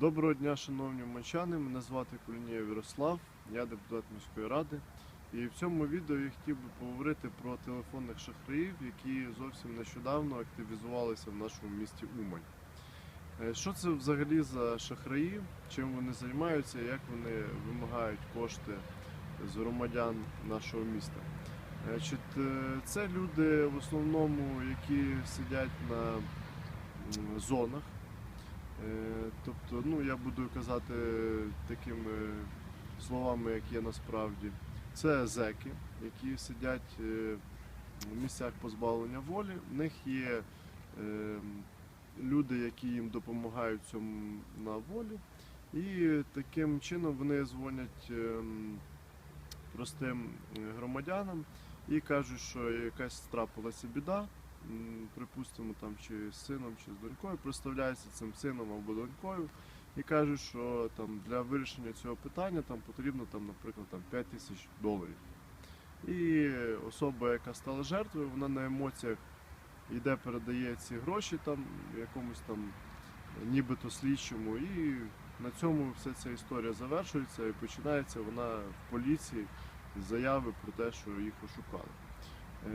Доброго дня, шановні мочани. Мене звати Кулінієв Ярослав, я депутат міської ради. І в цьому відео я хотів би поговорити про телефонних шахраїв, які зовсім нещодавно активізувалися в нашому місті Умань. Е, Що це взагалі за шахраї, чим вони займаються, як вони вимагають кошти з громадян нашого міста? Е, е, це люди в основному, які сидять на зонах. Тобто, ну я буду казати такими словами, як є насправді. Це зеки, які сидять е, в місцях позбавлення волі. В них є е, люди, які їм допомагають цьому на волі. І таким чином вони дзвонять ем, простим е, громадянам і кажуть, що якась трапилася біда, припустимо, там чи з сином, чи з донькою, представляються цим сином або донькою і кажуть, що там для вирішення цього питання там потрібно, там, наприклад, там 5 тисяч доларів. І особа, яка стала жертвою, вона на емоціях йде, передає ці гроші там якомусь там нібито слідчому, і на цьому вся ця історія завершується і починається вона в поліції з заяви про те, що їх ошукали. Е,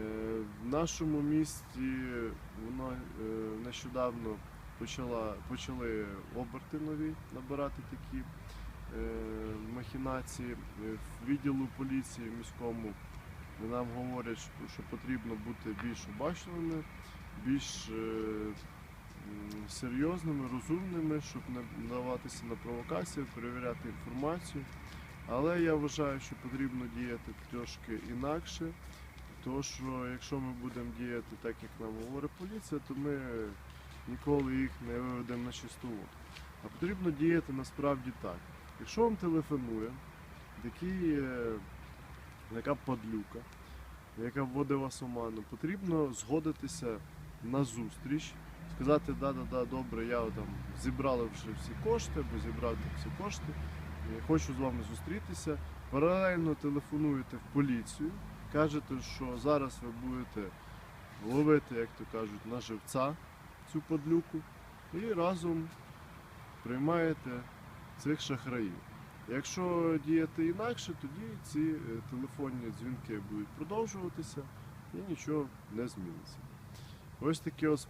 В нашому місті воно е, нещодавно почала, почали оберти нові набирати такі е, махінації. В відділу поліції міському нам говорять, що- потрібно бути більш обачними, більш серйозними, розумними, щоб не даватися на провокації, перевіряти інформацію. Але я вважаю, що потрібно діяти трошки інакше. Тому що якщо ми будемо діяти так, як нам говорить поліція, то ми ніколи їх не виведемо на чисту воду. А потрібно діяти насправді так. Якщо вам телефонує такий, е, така подлюка, яка вводить вас оману, потрібно згодитися на зустріч, сказати, да-да-да, добре, я там зібрала вже всі кошти, або зібрав всі кошти, е, хочу з вами зустрітися. Паралельно телефонуєте в поліцію, кажете, що зараз ви будете ловити, як то кажуть, на живця цю подлюку і разом приймаєте цих шахраїв. Якщо діяти інакше, тоді ці е, телефонні дзвінки будуть продовжуватися і нічого не зміниться. Ось такі ось